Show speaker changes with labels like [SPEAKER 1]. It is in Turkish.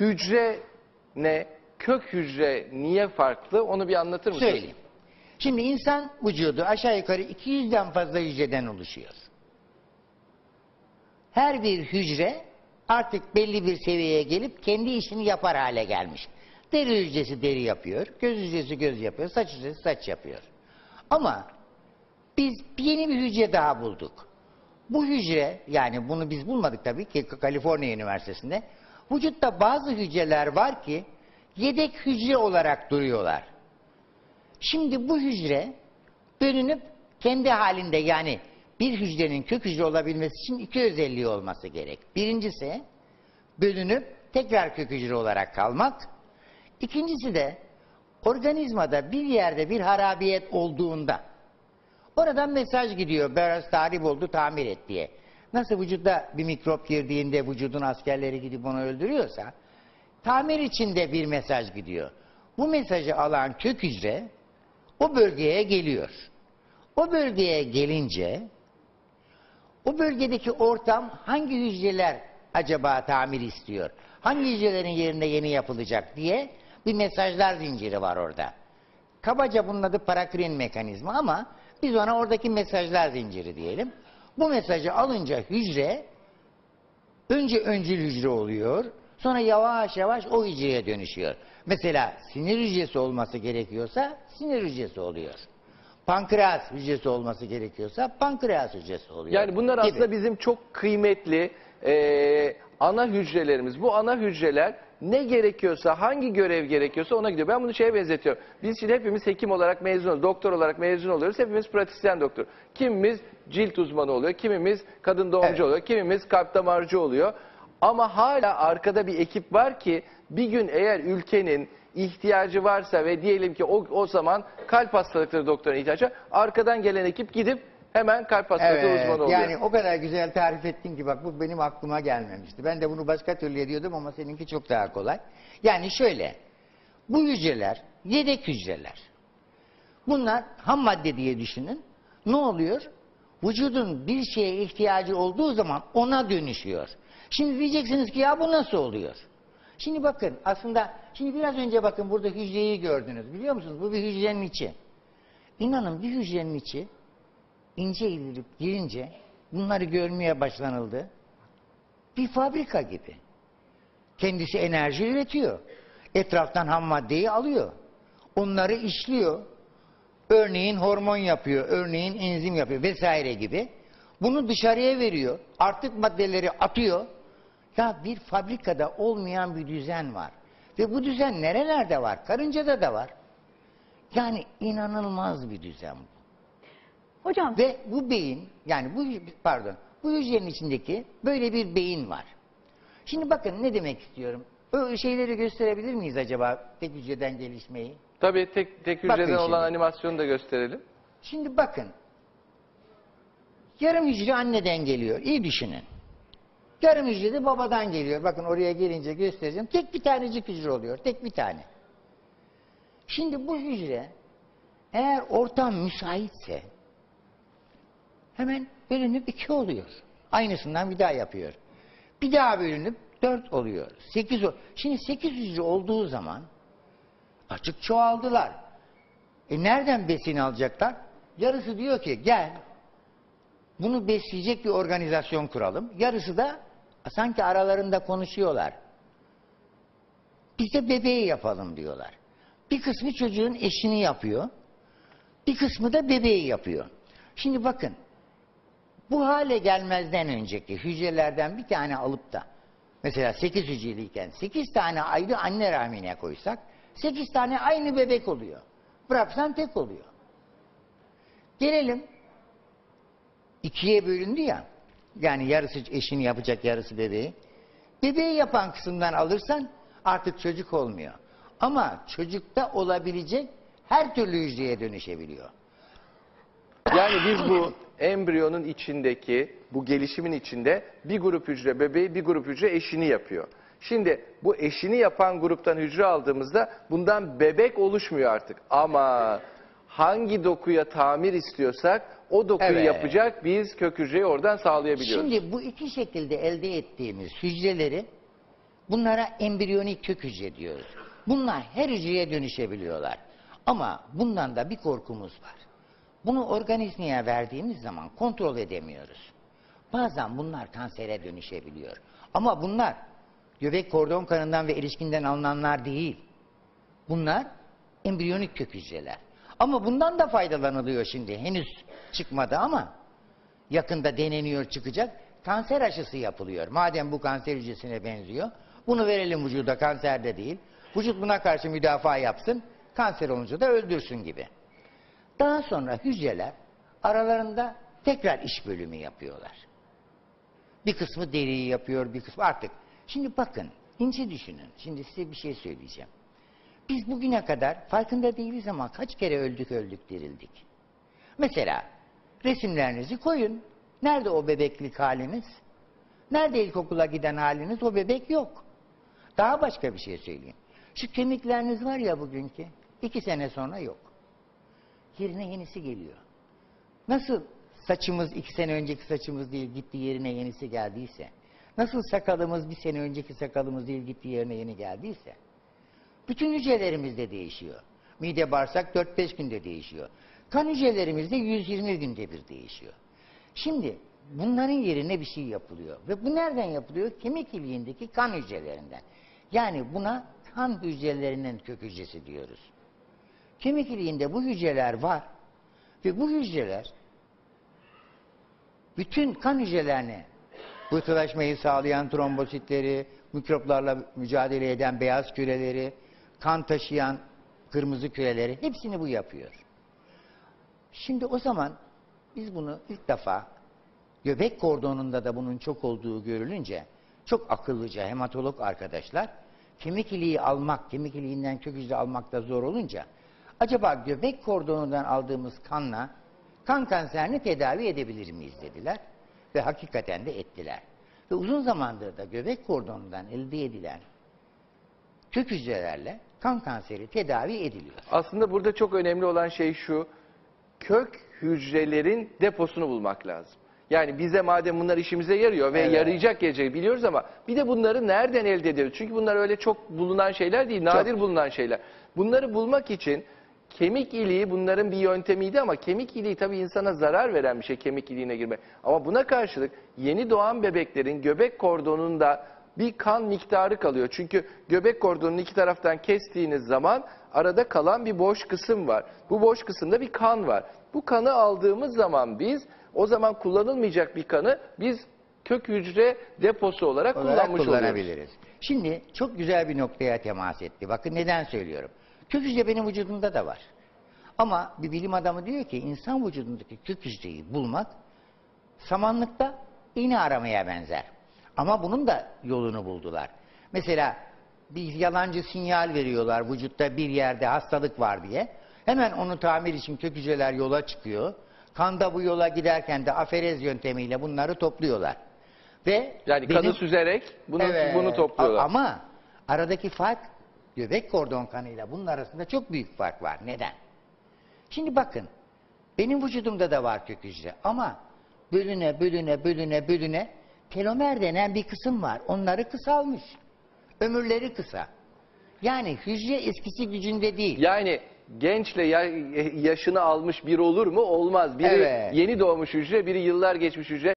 [SPEAKER 1] hücre ne, kök hücre niye farklı onu bir anlatır mısınız?
[SPEAKER 2] Söyleyeyim. Şimdi insan vücudu aşağı yukarı 200'den fazla hücreden oluşuyor. Her bir hücre artık belli bir seviyeye gelip kendi işini yapar hale gelmiş. Deri hücresi deri yapıyor, göz hücresi göz yapıyor, saç hücresi saç yapıyor. Ama biz yeni bir hücre daha bulduk. Bu hücre, yani bunu biz bulmadık tabii ki Kaliforniya Üniversitesi'nde. Vücutta bazı hücreler var ki yedek hücre olarak duruyorlar. Şimdi bu hücre bölünüp kendi halinde yani bir hücrenin kök hücre olabilmesi için iki özelliği olması gerek. Birincisi bölünüp tekrar kök hücre olarak kalmak. İkincisi de organizmada bir yerde bir harabiyet olduğunda oradan mesaj gidiyor. Biraz tahrip oldu tamir et diye. Nasıl vücutta bir mikrop girdiğinde vücudun askerleri gidip onu öldürüyorsa tamir içinde bir mesaj gidiyor. Bu mesajı alan kök hücre o bölgeye geliyor. O bölgeye gelince o bölgedeki ortam hangi hücreler acaba tamir istiyor? Hangi hücrelerin yerinde yeni yapılacak diye bir mesajlar zinciri var orada. Kabaca bunun adı parakrin mekanizma ama biz ona oradaki mesajlar zinciri diyelim. Bu mesajı alınca hücre önce öncül hücre oluyor. Sonra yavaş yavaş o hücreye dönüşüyor. Mesela sinir hücresi olması gerekiyorsa sinir hücresi oluyor. Pankreas hücresi olması gerekiyorsa pankreas hücresi oluyor.
[SPEAKER 1] Yani bunlar
[SPEAKER 2] gibi.
[SPEAKER 1] aslında bizim çok kıymetli e, ana hücrelerimiz. Bu ana hücreler ne gerekiyorsa, hangi görev gerekiyorsa ona gidiyor. Ben bunu şeye benzetiyorum. Biz şimdi hepimiz hekim olarak mezun oluyoruz, doktor olarak mezun oluyoruz. Hepimiz pratisyen doktor. Kimimiz cilt uzmanı oluyor, kimimiz kadın doğumcu
[SPEAKER 2] Evet.
[SPEAKER 1] oluyor, kimimiz kalp damarcı oluyor. Ama hala arkada bir ekip var ki bir gün eğer ülkenin ihtiyacı varsa ve diyelim ki o, o zaman kalp hastalıkları doktoruna ihtiyacı var. Arkadan gelen ekip gidip hemen kalp hastalıkları
[SPEAKER 2] Evet,
[SPEAKER 1] uzmanı oluyor.
[SPEAKER 2] yani o kadar güzel tarif ettin ki bak bu benim aklıma gelmemişti. Ben de bunu başka türlü ediyordum ama seninki çok daha kolay. Yani şöyle, bu hücreler yedek hücreler. Bunlar ham madde diye düşünün. Ne oluyor? Vücudun bir şeye ihtiyacı olduğu zaman ona dönüşüyor. Şimdi diyeceksiniz ki ya bu nasıl oluyor? Şimdi bakın aslında şimdi biraz önce bakın burada hücreyi gördünüz biliyor musunuz? Bu bir hücrenin içi. İnanın bir hücrenin içi ince ilerip girince bunları görmeye başlanıldı. Bir fabrika gibi. Kendisi enerji üretiyor. Etraftan ham maddeyi alıyor. Onları işliyor. Örneğin hormon yapıyor, örneğin enzim yapıyor vesaire gibi. Bunu dışarıya veriyor. Artık maddeleri atıyor. Ya bir fabrikada olmayan bir düzen var. Ve bu düzen nerelerde var? Karıncada da var. Yani inanılmaz bir düzen bu.
[SPEAKER 3] Hocam
[SPEAKER 2] Ve bu beyin yani bu pardon bu hücrenin içindeki böyle bir beyin var. Şimdi bakın ne demek istiyorum. O şeyleri gösterebilir miyiz acaba tek hücreden gelişmeyi?
[SPEAKER 1] Tabii tek, tek
[SPEAKER 2] Bakın
[SPEAKER 1] hücreden olan
[SPEAKER 2] şimdi.
[SPEAKER 1] animasyonu da gösterelim.
[SPEAKER 2] Şimdi bakın. Yarım hücre anneden geliyor. İyi düşünün. Yarım hücre de babadan geliyor. Bakın oraya gelince göstereceğim. Tek bir tanecik hücre oluyor. Tek bir tane. Şimdi bu hücre eğer ortam müsaitse hemen bölünüp iki oluyor. Aynısından bir daha yapıyor. Bir daha bölünüp dört oluyor. Sekiz ol. Şimdi sekiz hücre olduğu zaman açık çoğaldılar. E nereden besin alacaklar? Yarısı diyor ki gel bunu besleyecek bir organizasyon kuralım. Yarısı da sanki aralarında konuşuyorlar. Biz de bebeği yapalım diyorlar. Bir kısmı çocuğun eşini yapıyor. Bir kısmı da bebeği yapıyor. Şimdi bakın bu hale gelmezden önceki hücrelerden bir tane alıp da mesela 8 hücreliyken 8 tane ayrı anne rahmine koysak 8 tane aynı bebek oluyor. Bıraksan tek oluyor. Gelelim ikiye bölündü ya. Yani yarısı eşini yapacak yarısı bebeği. Bebeği yapan kısımdan alırsan artık çocuk olmuyor. Ama çocukta olabilecek her türlü hücreye dönüşebiliyor.
[SPEAKER 1] Yani biz bu embriyonun içindeki, bu gelişimin içinde bir grup hücre bebeği, bir grup hücre eşini yapıyor. Şimdi bu eşini yapan gruptan hücre aldığımızda bundan bebek oluşmuyor artık. Ama hangi dokuya tamir istiyorsak o dokuyu
[SPEAKER 2] Evet.
[SPEAKER 1] yapacak biz kök hücreyi oradan sağlayabiliyoruz.
[SPEAKER 2] Şimdi bu iki şekilde elde ettiğimiz hücreleri Bunlara embriyonik kök hücre diyoruz. Bunlar her hücreye dönüşebiliyorlar. Ama bundan da bir korkumuz var. Bunu organizmaya verdiğimiz zaman kontrol edemiyoruz. Bazen bunlar kansere dönüşebiliyor. Ama bunlar göbek kordon kanından ve erişkinden alınanlar değil. Bunlar embriyonik kök hücreler. Ama bundan da faydalanılıyor şimdi. Henüz çıkmadı ama yakında deneniyor çıkacak. Kanser aşısı yapılıyor. Madem bu kanser hücresine benziyor. Bunu verelim vücuda kanserde değil. Vücut buna karşı müdafaa yapsın. Kanser olunca da öldürsün gibi. Daha sonra hücreler aralarında tekrar iş bölümü yapıyorlar. Bir kısmı deriyi yapıyor, bir kısmı artık. Şimdi bakın, ince düşünün. Şimdi size bir şey söyleyeceğim. Biz bugüne kadar farkında değiliz ama kaç kere öldük öldük dirildik. Mesela resimlerinizi koyun. Nerede o bebeklik haliniz? Nerede ilkokula giden haliniz? O bebek yok. Daha başka bir şey söyleyeyim. Şu kemikleriniz var ya bugünkü, iki sene sonra yok. Yerine yenisi geliyor. Nasıl saçımız iki sene önceki saçımız değil gitti yerine yenisi geldiyse, nasıl sakalımız bir sene önceki sakalımız değil gitti yerine yeni geldiyse, bütün hücrelerimiz de değişiyor. Mide bağırsak 4-5 günde değişiyor. Kan hücrelerimiz de 120 günde bir değişiyor. Şimdi bunların yerine bir şey yapılıyor. Ve bu nereden yapılıyor? Kemik iliğindeki kan hücrelerinden. Yani buna kan hücrelerinin kök hücresi diyoruz. Kemik iliğinde bu hücreler var. Ve bu hücreler bütün kan hücrelerini pıhtılaşmayı sağlayan trombositleri, mikroplarla mücadele eden beyaz küreleri, kan taşıyan kırmızı küreleri hepsini bu yapıyor. Şimdi o zaman biz bunu ilk defa göbek kordonunda da bunun çok olduğu görülünce çok akıllıca hematolog arkadaşlar kemik iliği almak, kemik iliğinden kök hücre almak da zor olunca acaba göbek kordonundan aldığımız kanla kan kanserini tedavi edebilir miyiz dediler ve hakikaten de ettiler. Ve uzun zamandır da göbek kordonundan elde edilen kök hücrelerle kan kanseri tedavi ediliyor.
[SPEAKER 1] Aslında burada çok önemli olan şey şu. Kök hücrelerin deposunu bulmak lazım. Yani bize madem bunlar işimize yarıyor ve
[SPEAKER 2] Evet.
[SPEAKER 1] yarayacak geleceği biliyoruz ama bir de bunları nereden elde ediyoruz? Çünkü bunlar öyle çok bulunan şeyler değil, nadir bulunan şeyler. Bunları bulmak için kemik iliği bunların bir yöntemiydi ama kemik iliği tabii insana zarar veren bir şey kemik iliğine girmek. Ama buna karşılık yeni doğan bebeklerin göbek kordonunda bir kan miktarı kalıyor. Çünkü göbek kordonunu iki taraftan kestiğiniz zaman arada kalan bir boş kısım var. Bu boş kısımda bir kan var. Bu kanı aldığımız zaman biz o zaman kullanılmayacak bir kanı biz kök hücre deposu olarak,
[SPEAKER 2] olarak
[SPEAKER 1] kullanmış oluyoruz.
[SPEAKER 2] kullanabiliriz. Şimdi çok güzel bir noktaya temas etti. Bakın neden söylüyorum. Kök hücre benim vücudumda da var. Ama bir bilim adamı diyor ki insan vücudundaki kök hücreyi bulmak samanlıkta iğne aramaya benzer. Ama bunun da yolunu buldular. Mesela bir yalancı sinyal veriyorlar vücutta bir yerde hastalık var diye. Hemen onu tamir için kök hücreler yola çıkıyor. Kanda bu yola giderken de aferez yöntemiyle bunları topluyorlar. Ve
[SPEAKER 1] Yani kanı
[SPEAKER 2] benim-
[SPEAKER 1] süzerek bunu,
[SPEAKER 2] Evet.
[SPEAKER 1] bunu topluyorlar.
[SPEAKER 2] Ama aradaki fark göbek kordon kanıyla bunun arasında çok büyük fark var. Neden? Şimdi bakın benim vücudumda da var kök hücre ama bölüne bölüne bölüne bölüne telomer denen bir kısım var. Onları kısalmış. Ömürleri kısa. Yani hücre eskisi gücünde değil.
[SPEAKER 1] Yani gençle ya- yaşını almış biri olur mu? Olmaz. Biri
[SPEAKER 2] Evet.
[SPEAKER 1] yeni doğmuş hücre, biri yıllar geçmiş hücre.